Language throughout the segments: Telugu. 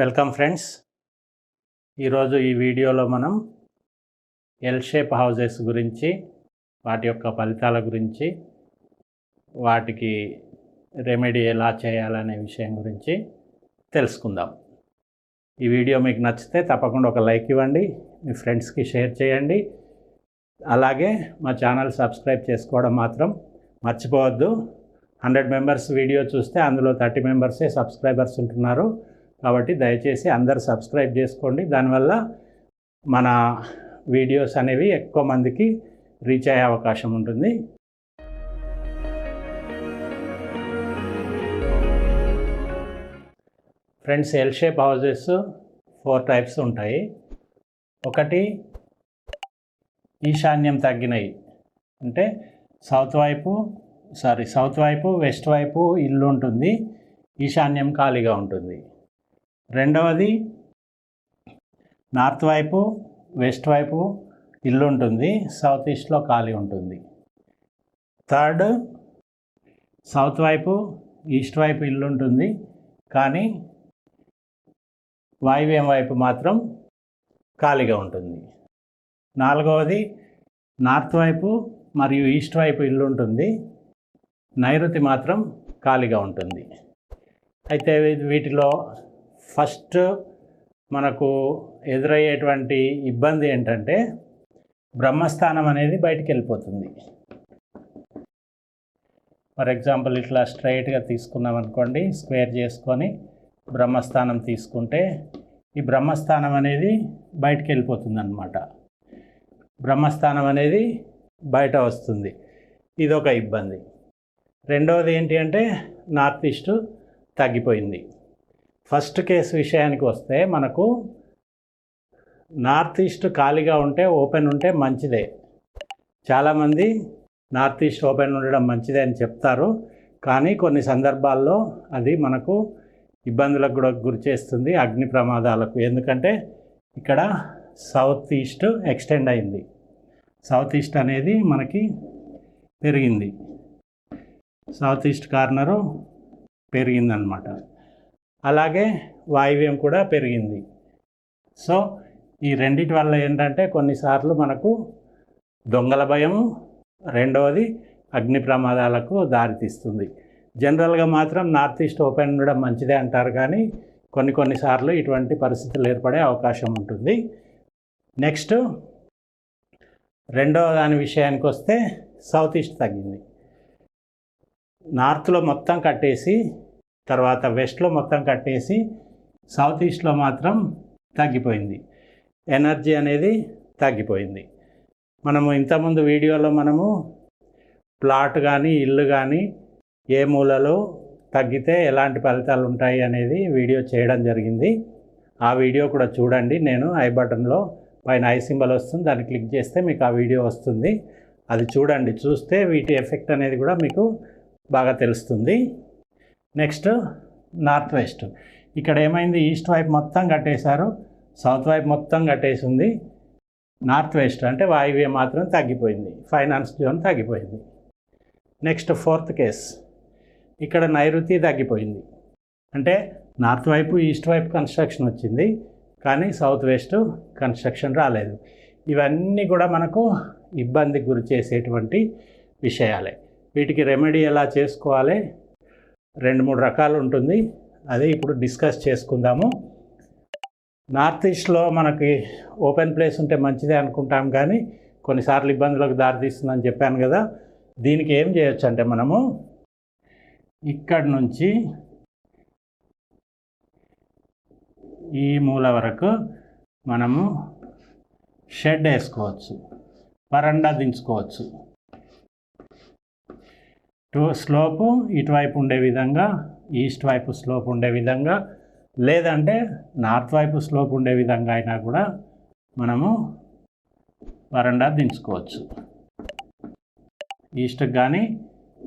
Welcome friends. ఈరోజు ఈ వీడియోలో మనం ఎల్ షేప్ హౌజెస్ గురించి వాటి యొక్క ఫలితాల గురించి వాటికి రెమెడీ ఎలా చేయాలనే విషయం గురించి తెలుసుకుందాం. ఈ వీడియో మీకు నచ్చితే తప్పకుండా ఒక లైక్ ఇవ్వండి మీ ఫ్రెండ్స్కి షేర్ చేయండి. అలాగే మా ఛానల్ సబ్స్క్రైబ్ చేసుకోవడం మాత్రం మర్చిపోవద్దు. హండ్రెడ్ మెంబర్స్ వీడియో చూస్తే అందులో థర్టీ మెంబర్సే సబ్స్క్రైబర్స్ ఉంటున్నారు. కాబట్టి దయచేసి అందరు సబ్స్క్రైబ్ చేసుకోండి. దానివల్ల మన వీడియోస్ అనేవి ఎక్కువ మందికి రీచ్ అయ్యే అవకాశం ఉంటుంది. Friends L shape houses four types ఉంటాయి. ఒకటి ఈశాన్యం తగ్గినవి అంటే సౌత్ వైపు సారీ సౌత్ వైపు వెస్ట్ వైపు ఇల్లు ఉంటుంది. ఈశాన్యం ఖాళీగా ఉంటుంది. రెండవది నార్త్ వైపు వెస్ట్ వైపు ఇల్లు ఉంటుంది సౌత్ ఈస్ట్లో ఖాళీ ఉంటుంది. థర్డ్ సౌత్ వైపు ఈస్ట్ వైపు ఇల్లు ఉంటుంది కానీ వాయువ్యం వైపు మాత్రం ఖాళీగా ఉంటుంది. నాలుగవది నార్త్ వైపు మరియు ఈస్ట్ వైపు ఇల్లు ఉంటుంది నైరుతి మాత్రం ఖాళీగా ఉంటుంది. అయితే వీటిలో ఫస్ట్ మనకు ఎదురయ్యేటువంటి ఇబ్బంది ఏంటంటే బ్రహ్మస్థానం అనేది బయటికి వెళ్ళిపోతుంది. ఫర్ ఎగ్జాంపుల్ ఇట్లా స్ట్రైట్గా తీసుకున్నాం అనుకోండి స్క్వేర్ చేసుకొని బ్రహ్మస్థానం తీసుకుంటే ఈ బ్రహ్మస్థానం అనేది బయటికి వెళ్ళిపోతుంది అనమాట బ్రహ్మస్థానం అనేది బయట వస్తుంది. ఇదొక ఇబ్బంది. రెండవది ఏంటి అంటే నార్త్ ఈస్ట్ తగ్గిపోయింది. ఫస్ట్ కేసు విషయానికి వస్తే మనకు నార్త్ ఈస్ట్ ఖాళీగా ఉంటే ఓపెన్ ఉంటే మంచిదే. చాలామంది నార్త్ ఈస్ట్ ఓపెన్ ఉండడం మంచిదే అని చెప్తారు. కానీ కొన్ని సందర్భాల్లో అది మనకు ఇబ్బందులకు కూడా గురి చేస్తుంది అగ్ని ప్రమాదాలకు. ఎందుకంటే ఇక్కడ సౌత్ ఈస్ట్ ఎక్స్టెండ్ అయింది. సౌత్ ఈస్ట్ అనేది మనకి పెరిగింది. సౌత్ ఈస్ట్ కార్నరు పెరిగిందనమాట. అలాగే వాయువ్యం కూడా పెరిగింది. సో ఈ రెండిటి వల్ల ఏంటంటే కొన్నిసార్లు మనకు దొంగల భయం రెండవది అగ్ని ప్రమాదాలకు దారితీస్తుంది. జనరల్గా మాత్రం నార్త్ ఈస్ట్ ఓపెన్ ఉండడం మంచిదే అంటారు కానీ కొన్ని కొన్నిసార్లు ఇటువంటి పరిస్థితులు ఏర్పడే అవకాశం ఉంటుంది. నెక్స్ట్ రెండవ దాని విషయానికి వస్తే సౌత్ ఈస్ట్ తగ్గింది. నార్త్లో మొత్తం కట్టేసి తర్వాత వెస్ట్లో మొత్తం కట్టేసి సౌత్ ఈస్ట్లో మాత్రం తగ్గిపోయింది. ఎనర్జీ అనేది తగ్గిపోయింది. మనము ఇంతకుముందు వీడియోలో మనము ప్లాట్ కానీ ఇల్లు కానీ ఏ మూలలో తగ్గితే ఎలాంటి ఫలితాలు ఉంటాయి అనేది వీడియో చేయడం జరిగింది. ఆ వీడియో కూడా చూడండి. నేను ఐ బటన్లో పైన ఐ సింబల్ వస్తుంది. దాన్ని క్లిక్ చేస్తే మీకు ఆ వీడియో వస్తుంది. అది చూడండి. చూస్తే వీటి ఎఫెక్ట్ అనేది కూడా మీకు బాగా తెలుస్తుంది. Next north west. ఇక్కడ ఏమైంది? ఈస్ట్ వైపు మొత్తం కట్టేశారు. సౌత్ వైపు మొత్తం కట్టేసింది. నార్త్ వెస్ట్ అంటే వాయువ్యం మాత్రం తగ్గిపోయింది. ఫైనాన్స్ జోన్ తగ్గిపోయింది. Next fourth case. ఇక్కడ నైరుతి తగ్గిపోయింది. అంటే నార్త్ వైపు ఈస్ట్ వైపు కన్స్ట్రక్షన్ వచ్చింది. కానీ సౌత్ వెస్ట్ కన్స్ట్రక్షన్ రాలేదు. ఇవన్నీ కూడా మనకు ఇబ్బందికి గురి చేసేటువంటి విషయాలే. వీటికి రెమెడీ ఎలా చేసుకోవాలి? రెండు మూడు రకాలు ఉంటుంది అదే ఇప్పుడు డిస్కస్ చేసుకుందాము. నార్త్ ఈస్ట్లో మనకి ఓపెన్ ప్లేస్ ఉంటే మంచిదే అనుకుంటాం కానీ కొన్నిసార్లు ఇబ్బందులకు దారితీస్తుందని చెప్పాను కదా. దీనికి ఏం చేయొచ్చు అంటే మనము ఇక్కడి నుంచి ఈ మూల వరకు మనము షెడ్ వేసుకోవచ్చు. వరండా దించుకోవచ్చు. టూ స్లోపు ఇటువైపు ఉండే విధంగా ఈస్ట్ వైపు స్లోప్ ఉండే విధంగా లేదంటే నార్త్ వైపు స్లోప్ ఉండే విధంగా అయినా కూడా మనము వరండా దించుకోవచ్చు. ఈస్ట్కి కానీ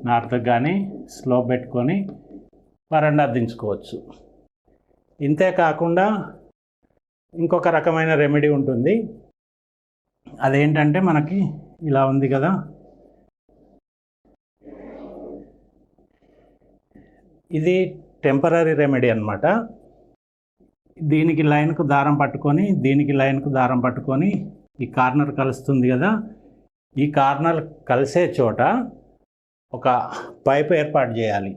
నార్త్కి కానీ స్లోప్ పెట్టుకొని వరండా దించుకోవచ్చు. ఇంతే కాకుండా ఇంకొక రకమైన రెమెడీ ఉంటుంది. అదేంటంటే మనకి ఇలా ఉంది కదా ఇది టెంపరీ రెమెడీ అనమాట దీనికి లైన్కు దారం పట్టుకొని దీనికి లైన్కు దారం పట్టుకొని ఈ కార్నర్ కలుస్తుంది కదా. ఈ కార్నర్ కలిసే చోట ఒక పైప్ ఏర్పాటు చేయాలి.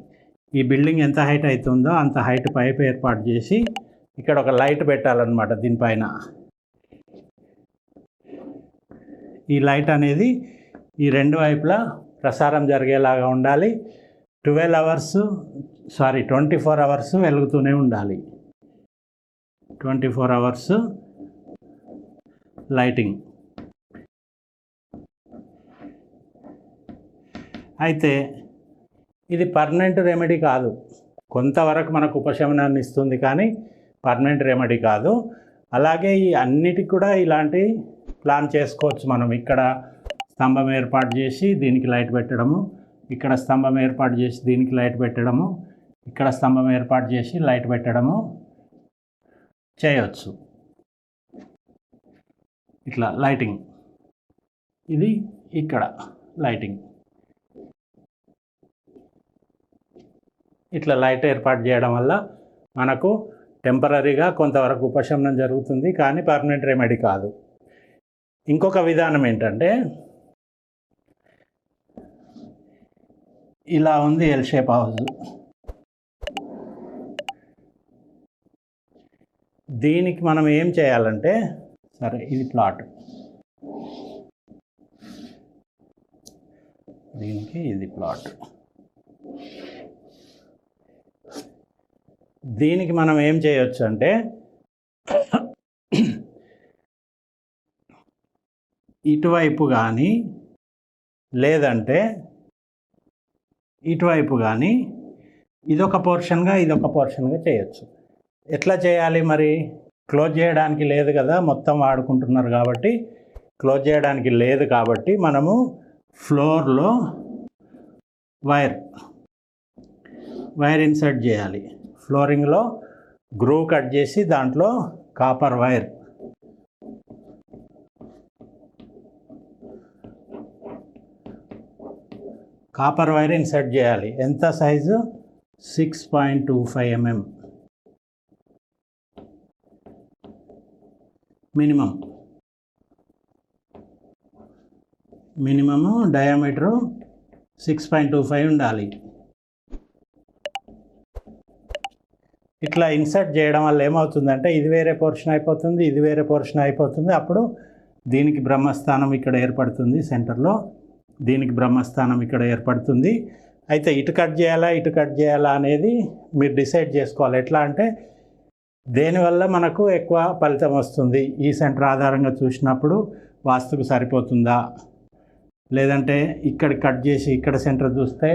ఈ బిల్డింగ్ ఎంత హైట్ అవుతుందో అంత హైట్ పైప్ ఏర్పాటు చేసి ఇక్కడ ఒక లైట్ పెట్టాలన్నమాట దీనిపైన ఈ లైట్ అనేది ఈ రెండు వైపులా ప్రసారం జరిగేలాగా ఉండాలి. Twelve hours sorry twenty four hours వెలుగుతూనే ఉండాలి. Twenty four hours lighting. అయితే ఇది పర్మనెంట్ రెమెడీ కాదు. కొంతవరకు మనకు ఉపశమనాన్ని ఇస్తుంది కానీ పర్మనెంట్ రెమెడీ కాదు. అలాగే ఈ అన్నిటికి కూడా ఇలాంటి ప్లాన్ చేసుకోవచ్చు మనం. ఇక్కడ స్తంభం ఏర్పాటు చేసి దీనికి లైట్ పెట్టడము ఇక్కడ స్తంభం ఏర్పాటు చేసి దీనికి లైట్ పెట్టడము ఇక్కడ స్తంభం ఏర్పాటు చేసి లైట్ పెట్టడము చేయవచ్చు ఇట్లా లైటింగ్. ఇది ఇక్కడ లైటింగ్. ఇట్లా లైట్ ఏర్పాటు చేయడం వల్ల మనకు టెంపరీగా కొంతవరకు ఉపశమనం జరుగుతుంది కానీ పర్మనెంట్ రెమెడీ కాదు. ఇంకొక విధానం ఏంటంటే ఇలా ఉంది ఎల్ షేప్ హౌస్ దీనికి మనం ఏం చేయాలంటే సరే ఇది ప్లాట్ దీనికి ఇది ప్లాట్ దీనికి మనం ఏం చేయొచ్చు అంటే ఇటువైపు కానీ లేదంటే ఇటువైపు కానీ ఇదొక పోర్షన్గా ఇదొక పోర్షన్గా చేయొచ్చు. ఎట్లా చేయాలి మరి? క్లోజ్ చేయడానికి లేదు కదా మొత్తం వాడుకుంటున్నారు కాబట్టి. క్లోజ్ చేయడానికి లేదు కాబట్టి మనము ఫ్లోర్లో వైర్ వైర్ ఇన్సర్ట్ చేయాలి. ఫ్లోరింగ్లో గ్రూవ్ కట్ చేసి దాంట్లో copper wire. Copper wire insert చేయాలి. ఎంత size? Six point two five m m. Minimum. Minimum diameter six point two five ఉండాలి. ఇట్లా ఇన్సర్ట్ చేయడం వల్ల ఏమవుతుందంటే ఇది వేరే పోర్షన్ అయిపోతుంది ఇది వేరే పోర్షన్ అయిపోతుంది. అప్పుడు దీనికి బ్రహ్మస్థానం ఇక్కడ ఏర్పడుతుంది సెంటర్లో. దీనికి బ్రహ్మస్థానం ఇక్కడ ఏర్పడుతుంది. అయితే ఇటు కట్ చేయాలా ఇటు కట్ చేయాలా అనేది మీరు డిసైడ్ చేసుకోవాలి. ఎట్లా అంటే దేనివల్ల మనకు ఎక్కువ ఫలితం వస్తుంది? ఈ సెంటర్ ఆధారంగా చూసినప్పుడు వాస్తుకు సరిపోతుందా? లేదంటే ఇక్కడ కట్ చేసి ఇక్కడ సెంటర్ చూస్తే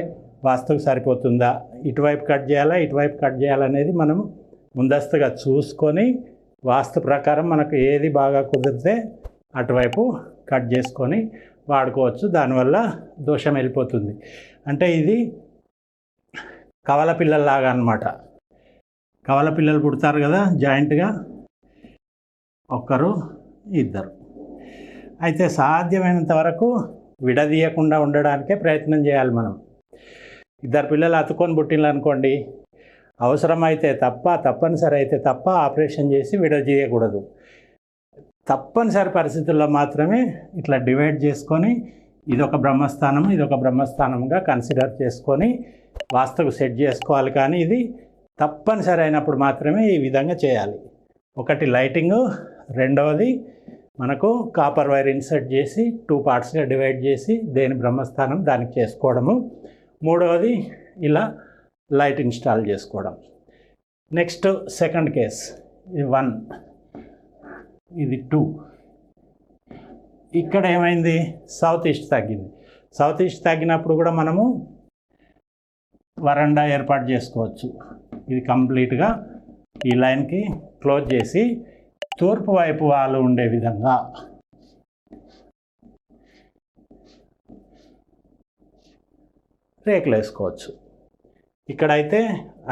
వాస్తుకు సరిపోతుందా? ఇటువైపు కట్ చేయాలా? ఇటువైపు కట్ చేయాలనేది మనం ముందస్తుగా చూసుకొని వాస్తు ప్రకారం మనకు ఏది బాగా కుదిరితే అటువైపు కట్ చేసుకొని వాడుకోవచ్చు. దానివల్ల దోషం వెళ్ళిపోతుంది. అంటే ఇది కవల పిల్లల్లాగా అనమాట కవల పిల్లలు పుడతారు కదా జాయింట్గా? ఒక్కరు ఇద్దరు. అయితే సాధ్యమైనంత వరకు విడదీయకుండా ఉండడానికే ప్రయత్నం చేయాలి మనం. ఇద్దరు పిల్లలు అతుకొని పుట్టినలు అనుకోండి అవసరమైతే తప్ప తప్పనిసరి అయితే తప్ప ఆపరేషన్ చేసి విడదీయకూడదు. తప్పనిసరి పరిస్థితుల్లో మాత్రమే ఇట్లా డివైడ్ చేసుకొని ఇదొక బ్రహ్మస్థానం ఇదొక బ్రహ్మస్థానంగా కన్సిడర్ చేసుకొని వాస్తుకు సెట్ చేసుకోవాలి. కానీ ఇది తప్పనిసరి అయినప్పుడు మాత్రమే ఈ విధంగా చేయాలి. ఒకటి లైటింగ్ రెండవది మనకు కాపర్ వైర్ ఇన్సర్ట్ చేసి టూ పార్ట్స్గా డివైడ్ చేసి దేని బ్రహ్మస్థానం దానికి చేసుకోవడము. మూడవది ఇలా లైట్ ఇన్స్టాల్ చేసుకోవడం. నెక్స్ట్ సెకండ్ కేస్ ఇది వన్ ఇది టూ. ఇక్కడ ఏమైంది? సౌత్ ఈస్ట్ తగ్గింది. సౌత్ ఈస్ట్ తగ్గినప్పుడు కూడా మనము వరండా ఏర్పాటు చేసుకోవచ్చు. ఇది కంప్లీట్గా ఈ లైన్కి క్లోజ్ చేసి తూర్పు వైపు వాళ్ళు ఉండే విధంగా రేకులు వేసుకోవచ్చు. ఇక్కడైతే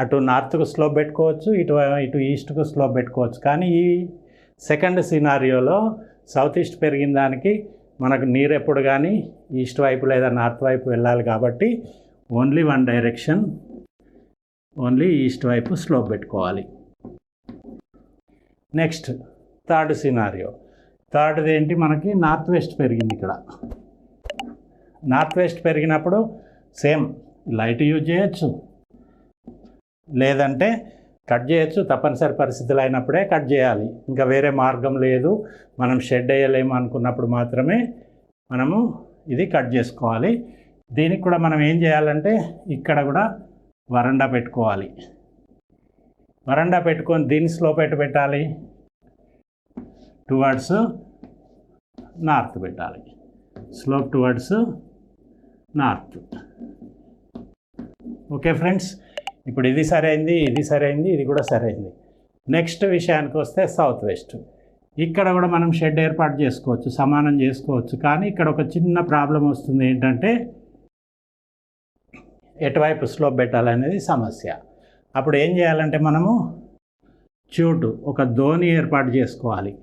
అటు నార్త్కు స్లోప్ పెట్టుకోవచ్చు ఇటు ఇటు ఈస్ట్కు స్లోప్ పెట్టుకోవచ్చు. కానీ ఈ సెకండ్ సినారియోలో సౌత్ ఈస్ట్ పెరిగిన దానికి మనకు నీరు ఎప్పుడు కానీ ఈస్ట్ వైపు లేదా నార్త్ వైపు వెళ్ళాలి కాబట్టి only one direction only east వైపు స్లోప్ పెట్టుకోవాలి. Next third scenario. థర్డ్ది ఏంటి మనకి? నార్త్ వెస్ట్ పెరిగింది ఇక్కడ. నార్త్ వెస్ట్ పెరిగినప్పుడు సేమ్ లైట్ యూజ్ చేయొచ్చు. లేదంటే కట్ చేయొచ్చు తప్పనిసరి పరిస్థితులు అయినప్పుడే కట్ చేయాలి. ఇంకా వేరే మార్గం లేదు. మనం షెడ్ వేయలేము అనుకున్నప్పుడు మాత్రమే మనము ఇది కట్ చేసుకోవాలి. దీనికి కూడా మనం ఏం చేయాలంటే ఇక్కడ కూడా వరండా పెట్టుకోవాలి. వరండా పెట్టుకొని దీన్ని స్లోప్ ఎటు పెట్టాలి? టువర్డ్స్ నార్త్ పెట్టాలి. Slope towards north okay friends ఇప్పుడు ఇది సరైంది ఇది సరైంది ఇది కూడా సరైంది. నెక్స్ట్ విషయానికి వస్తే సౌత్ వెస్ట్ ఇక్కడ కూడా మనం షెడ్ ఏర్పాటు చేసుకోవచ్చు సమానం చేసుకోవచ్చు. కానీ ఇక్కడ ఒక చిన్న ప్రాబ్లం వస్తుంది ఏంటంటే ఎటువైపు స్లోప్ పెట్టాలనేది సమస్య. అప్పుడు ఏం చేయాలంటే మనము చూటు ఒక ధోని ఏర్పాటు చేసుకోవాలి.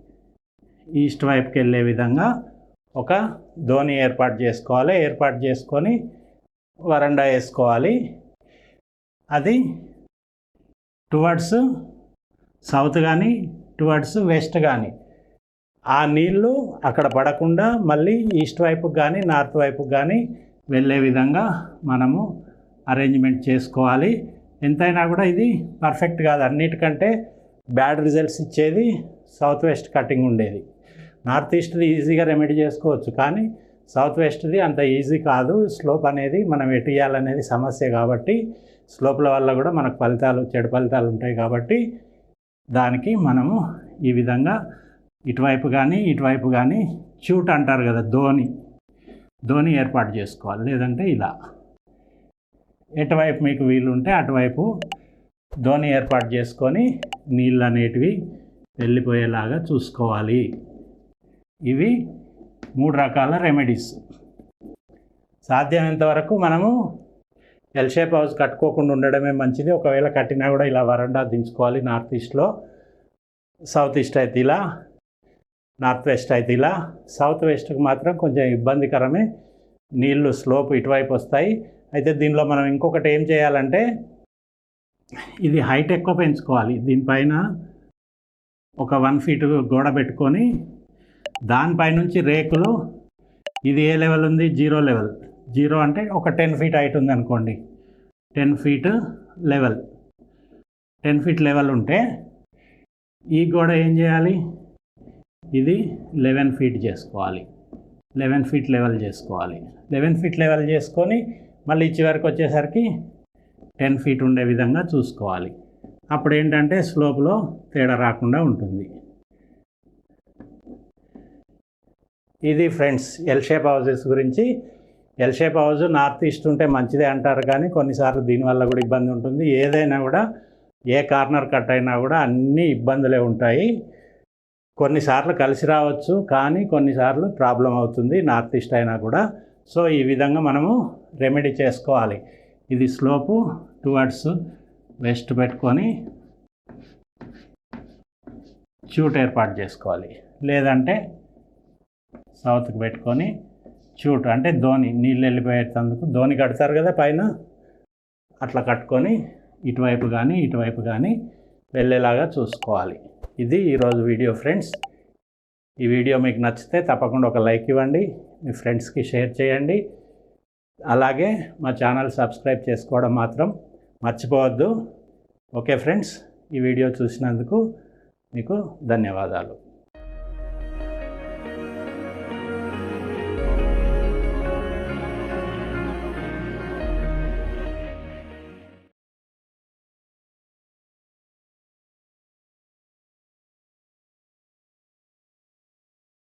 ఈస్ట్ వైపుకి వెళ్ళే విధంగా ఒక ధోని ఏర్పాటు చేసుకోవాలి. ఏర్పాటు చేసుకొని వరండా వేసుకోవాలి. అది టువర్డ్స్ సౌత్ కానీ టువర్డ్స్ వెస్ట్ కానీ ఆ నీళ్ళు అక్కడ పడకుండా మళ్ళీ ఈస్ట్ వైపుకి కానీ నార్త్ వైపుకి కానీ వెళ్ళే విధంగా మనము అరేంజ్మెంట్ చేసుకోవాలి. ఎంతైనా కూడా ఇది పర్ఫెక్ట్ కాదు. అన్నిటికంటే బ్యాడ్ రిజల్ట్స్ ఇచ్చేది సౌత్ వెస్ట్ కటింగ్ ఉండేది. నార్త్ ఈస్ట్ది ఈజీగా రెమెడీ చేసుకోవచ్చు. కానీ సౌత్ వెస్ట్ది అంత ఈజీ కాదు. స్లోప్ అనేది మనం ఎటియాలనేది సమస్య కాబట్టి స్లోప్ల వల్ల కూడా మనకు ఫలితాలు చెడు ఫలితాలు ఉంటాయి కాబట్టి దానికి మనము ఈ విధంగా ఇటువైపు కానీ ఇటువైపు కానీ చూట్ అంటారు కదా ధోని. ధోని ఏర్పాటు చేసుకోవాలి. లేదంటే ఇలా. ఎటువైపు మీకు వీలుంటే అటువైపు ధోని ఏర్పాటు చేసుకొని నీళ్ళు అనేటివి వెళ్ళిపోయేలాగా చూసుకోవాలి. ఇవి మూడు రకాల రెమెడీస్. సాధ్యమైనంత వరకు మనము ఎల్ షేప్ హౌస్ కట్టుకోకుండా ఉండడమే మంచిది. ఒకవేళ కట్టినా కూడా ఇలా వరండా దించుకోవాలి. నార్త్ ఈస్ట్లో సౌత్ ఈస్ట్ అయితే ఇలా నార్త్ వెస్ట్ అయితే ఇలా. సౌత్ వెస్ట్కి మాత్రం కొంచెం ఇబ్బందికరమే. నీళ్ళు స్లోప్ ఇటువైపు వస్తాయి. అయితే దీనిలో మనం ఇంకొకటి ఏం చేయాలంటే ఇది హైట్ ఎక్కువ పెంచుకోవాలి. దీనిపైన ఒక వన్ ఫీట్ గోడ పెట్టుకొని దానిపైనుంచి రేకులు ఇది ఏ లెవెల్ ఉంది? జీరో లెవెల్ జీరో అంటే ఒక టెన్ ఫీట్ హైట్ ఉంది అనుకోండి. Ten feet level ten feet level ఉంటే ఈ గోడ ఏం చేయాలి? ఇది లెవెన్ ఫీట్ చేసుకోవాలి. లెవెన్ ఫీట్ లెవెల్ చేసుకోవాలి. లెవెన్ ఫీట్ లెవెల్ చేసుకొని మళ్ళీ చివరికి వచ్చేసరికి టెన్ ఫీట్ ఉండే విధంగా చూసుకోవాలి. అప్పుడు ఏంటంటే స్లోప్లో తేడా రాకుండా ఉంటుంది. ఇది ఫ్రెండ్స్ ఎల్ షేప్ హౌజెస్ గురించి. L shape house north east ఉంటే మంచిదే అంటారు కానీ కొన్నిసార్లు దీనివల్ల కూడా ఇబ్బంది ఉంటుంది. ఏదైనా కూడా ఏ కార్నర్ కట్ అయినా కూడా అన్ని ఇబ్బందులే ఉంటాయి. కొన్నిసార్లు కలిసి రావచ్చు కానీ కొన్నిసార్లు ప్రాబ్లం అవుతుంది. నార్త్ ఈస్ట్ అయినా కూడా సో ఈ విధంగా మనము రెమెడీ చేసుకోవాలి. ఇది స్లోపు టువర్డ్స్ వెస్ట్ పెట్టుకొని చూట్ ఏర్పాటు చేసుకోవాలి. లేదంటే సౌత్కి పెట్టుకొని చూట్ అంటే ధోని నీళ్ళు వెళ్ళిపోయేటందుకు ధోని కడతారు కదా పైన? అట్లా కట్టుకొని ఇటువైపు కానీ ఇటువైపు కానీ వెళ్ళేలాగా చూసుకోవాలి. ఇది ఈరోజు వీడియో ఫ్రెండ్స్. ఈ వీడియో మీకు నచ్చితే తప్పకుండా ఒక లైక్ ఇవ్వండి మీ ఫ్రెండ్స్కి షేర్ చేయండి. అలాగే మా ఛానల్ సబ్స్క్రైబ్ చేసుకోవడం మాత్రం మర్చిపోవద్దు. ఓకే ఫ్రెండ్స్ ఈ వీడియో చూసినందుకు మీకు ధన్యవాదాలు.